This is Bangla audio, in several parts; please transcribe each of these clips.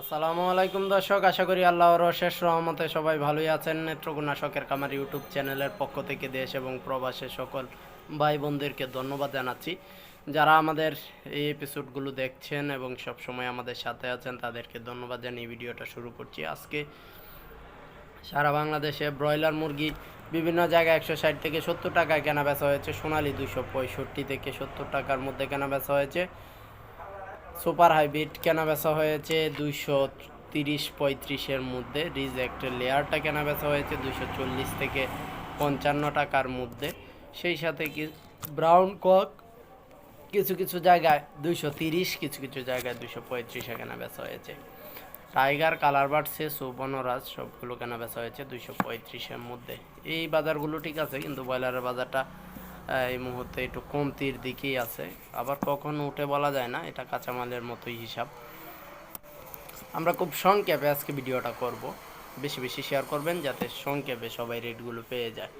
আসসালামু আলাইকুম দর্শক, আশা করি আল্লাহর শেষ রহমতে সবাই ভালোই আছেন। নেত্রকোনা শখের কামার ইউটিউব চ্যানেলের পক্ষ থেকে দেশ এবং প্রবাসে সকল ভাই বোনদেরকে ধন্যবাদ জানাচ্ছি। যারা আমাদের এই এপিসোডগুলো দেখছেন এবং সব সময় আমাদের সাথে আছেন, তাদেরকে ধন্যবাদ জানিয়ে ভিডিওটা শুরু করছি। আজকে সারা বাংলাদেশে ব্রয়লার মুরগি বিভিন্ন জায়গায় একশো ষাট থেকে সত্তর টাকায় কেনা বেচা হয়েছে। সোনালি দুশো পঁয়ষট্টি থেকে সত্তর টাকার মধ্যে কেনা বেচা হয়েছে। সুপার হাইব্রিড কেনা বেচা হয়েছে দুইশো তিরিশ পঁয়ত্রিশের মধ্যে। রিজেক্ট লেয়ারটা কেনা বেচা হয়েছে দুশো চল্লিশ থেকে পঞ্চান্ন টাকার মধ্যে। সেই সাথে কি ব্রাউন কক, কিছু কিছু জায়গায় দুইশো তিরিশ, কিছু কিছু জায়গায় দুশো পঁয়ত্রিশে কেনা বেচা হয়েছে। টাইগার কালার বাড়ছে সুবর্ণরাজ সবগুলো কেনা বেচা হয়েছে দুইশো পঁয়ত্রিশের মধ্যে। এই বাজারগুলো ঠিক আছে, কিন্তু ব্রয়লারের বাজারটা এই মুহূর্তে একটু কমতির দিকেই আছে। আবার কখন উঠে বলা যায় না, এটা কাঁচামালের মতোই হিসাব। আমরা খুব সংক্ষেপে আজকে ভিডিওটা করব। বেশি বেশি শেয়ার করবেন যাতে সংক্ষেপে সবাই রেটগুলো পেয়ে যায়।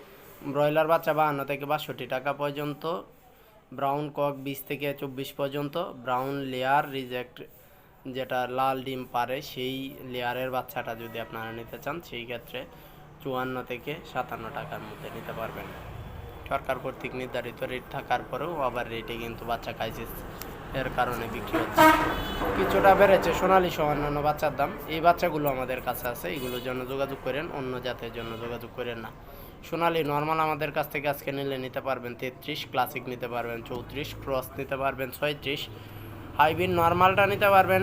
ব্রয়লার বাচ্চা বাহান্ন থেকে বাষট্টি টাকা পর্যন্ত ব্রাউন কক বিশ থেকে চব্বিশ পর্যন্ত ব্রাউন লেয়ার রিজেক্ট যেটা লাল ডিম পারে সেই লেয়ারের বাচ্চাটা যদি আপনারা নিতে চান, সেই ক্ষেত্রে চুয়ান্ন থেকে সাতান্ন টাকার মধ্যে নিতে পারবেন। সরকার কর্তৃক নির্ধারিত রেট থাকার পরেও আবার রেটে কিন্তু বাচ্চা ক্রাইসিস এর কারণে বিক্রি হচ্ছে। কিছুটা বেড়েছে সোনালি সহ অন্যান্য বাচ্চার দাম। এই বাচ্চাগুলো আমাদের কাছে আছে, এগুলোর জন্য যোগাযোগ করেন, অন্য জাতের জন্য যোগাযোগ করেন না। সোনালি নর্মাল আমাদের কাছ থেকে আজকে নিলে নিতে পারবেন তেত্রিশ ক্লাসিক নিতে পারবেন চৌত্রিশ ক্রস নিতে পারবেন ছয়ত্রিশ হাইব্রিড নর্মালটা নিতে পারবেন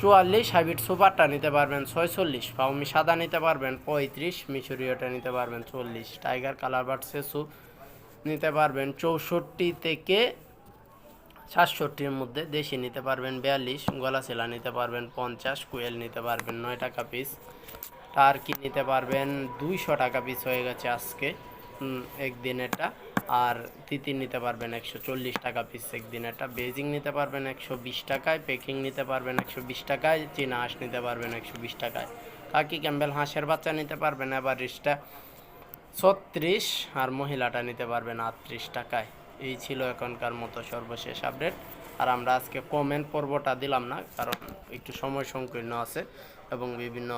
চুয়াল্লিশ হাইব্রিড সুপারটা নিতে পারবেন ছয়চল্লিশ পাউমি সাদা নিতে পারবেন পঁয়ত্রিশ মিশরীয়টা নিতে পারবেন চল্লিশ টাইগার কালার বার্ড সেসু নিতে পারবেন চৌষট্টি থেকে সাতষট্টির মধ্যে দেশি নিতে পারবেন বিয়াল্লিশ গলা সেলা নিতে পারবেন পঞ্চাশ, কুয়েল নিতে পারবেন নয় টাকা পিস টার্কি নিতে পারবেন দুইশো টাকা পিস হয়ে গেছে আজকে একদিনেরটা, আর তিতি নিতে পারবেন একশো চল্লিশ টাকা পিস একদিনেরটা, বেজিং নিতে পারবেন একশো বিশ টাকায়, পেকিং নিতে পারবেন একশো বিশ টাকায়, চীনা হাঁস নিতে পারবেন একশো বিশ টাকায়। কাকি ক্যাম্বেল হাঁসের বাচ্চা নিতে পারবেন এবার রিসটা ছত্রিশ আর মহিলাটা নিতে পারবেন আটত্রিশ টাকায়। এই ছিল এখনকার মতো সর্বশেষ আপডেট আর আমরা আজকে কমেন্ট পর্বটা দিলাম না, কারণ একটু সময় সংকীর্ণ আছে এবং বিভিন্ন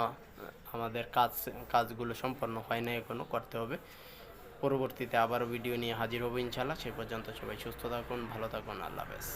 আমাদের কাজ, কাজগুলো সম্পন্ন হয় না এখনও করতে হবে। পরবর্তীতে আবারও ভিডিও নিয়ে হাজির হব ইনশাল্লাহ সে পর্যন্ত সবাই সুস্থ থাকুন, ভালো থাকুন, আল্লাহ হাফেজ।